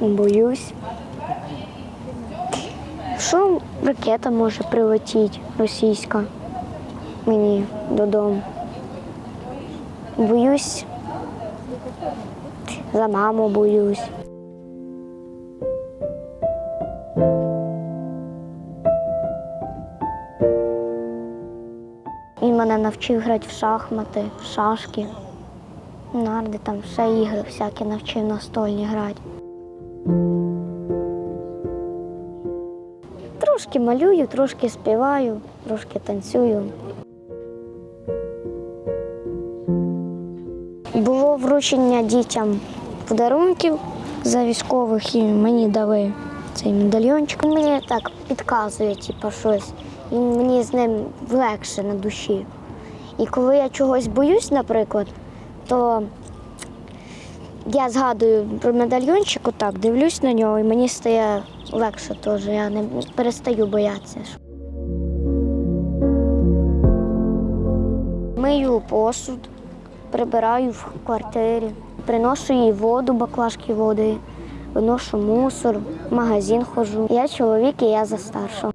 Боюсь. Що ракета може прилетіти російська мені додому? Боюсь. За маму боюсь. Він мене навчив грати в шахмати, в шашки, нарди, там ще ігри всякі навчив настольні грати. Трошки малюю, трошки співаю, трошки танцюю. Було вручення дітям подарунків за військових і мені дали цей медальйончик. Мені так підказує, типу, щось. І мені з ним легше на душі. І коли я чогось боюсь, наприклад, то я згадую про медальйончик, отак, дивлюсь на нього, і мені стає легше теж. Я не перестаю боятися. Мию посуд, прибираю в квартирі, приношу їй воду, баклажки води, виношу мусор, в магазин ходжу. Я чоловік і я за старшого.